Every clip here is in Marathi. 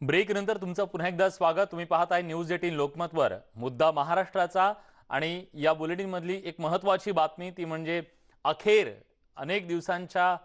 ब्रेक नंतर तुमचं पुन्हा एकदा स्वागत. तुम्ही पाहत आहे न्यूज एटीन लोकमतवर. मुद्दा महाराष्ट्राचा आणि या बुलेटिनमधली एक महत्त्वाची बातमी ती म्हणजे अखेर अनेक दिवसांच्या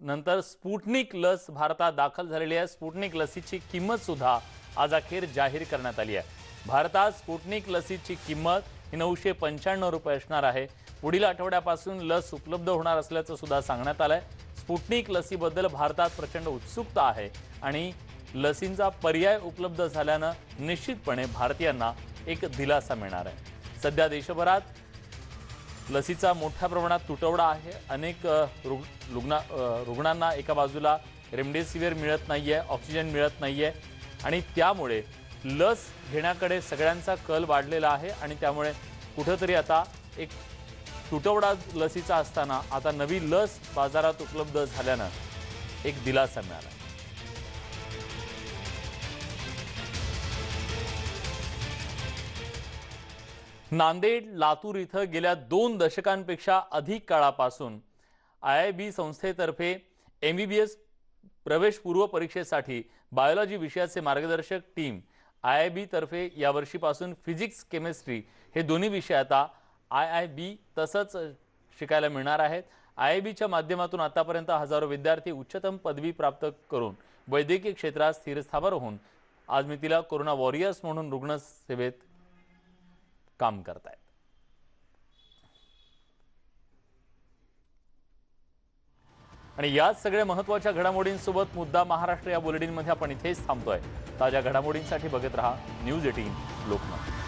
नंतर स्पुटनिक लस भारतात दाखल झालेली आहे. स्पुटनिक लसीची किंमत सुद्धा आज अखेर जाहीर करण्यात आली आहे. भारतात स्पुटनिक लसीची किंमत ही नऊशे पंच्याण्णव रुपये असणार आहे. पुढील आठवड्यापासून लस उपलब्ध होणार असल्याचं सुद्धा सांगण्यात आहे स्पुटनिक लसीबद्दल भारतात प्रचंड उत्सुकता आहे आणि लसींचा पर्याय उपलब्ध झाल्यानं निश्चितपणे भारतीयांना एक दिलासा मिळणार आहे. सध्या देशभरात लसीचा मोठ्या प्रमाणात तुटवडा आहे. अनेक रुग- रुग्णा रुग्णांना एका बाजूला रेमडेसिवीर मिळत नाही आहे ऑक्सिजन मिळत नाही आहे आणि त्यामुळे लस घेण्याकडे सगळ्यांचा कल वाढलेला आहे आणि त्यामुळे कुठंतरी आता एक तुटवडा लसीचा असताना आता नवी लस बाजारात उपलब्ध झाल्यानं एक दिलासा मिळाला नांदेड लातूर इथं गेल्या दोन दशकांपेक्षा अधिक काळापासून आय आय बी संस्थेतर्फे एम बी बी एस प्रवेशपूर्व परीक्षेसाठी बायोलॉजी विषयाचे मार्गदर्शक टीम आय आय बी तर्फे यावर्षीपासून फिजिक्स केमिस्ट्री हे दोन्ही विषय आता आय आय बी तसंच शिकायला मिळणार आहेत. आय आय बीच्या माध्यमातून आतापर्यंत हजारो विद्यार्थी उच्चतम पदवी प्राप्त करून वैद्यकीय क्षेत्रात स्थिरस्थावर होऊन आज मी तिला कोरोना वॉरियर्स म्हणून रुग्णसेवेत काम करतायत. आणि याच सगळ्या महत्त्वाच्या घडामोडींसोबत मुद्दा महाराष्ट्र या बुलेटिनमध्ये आपण इथेच थांबतोय. ताज्या घडामोडींसाठी बघत रहा न्यूज एटीन लोकमत.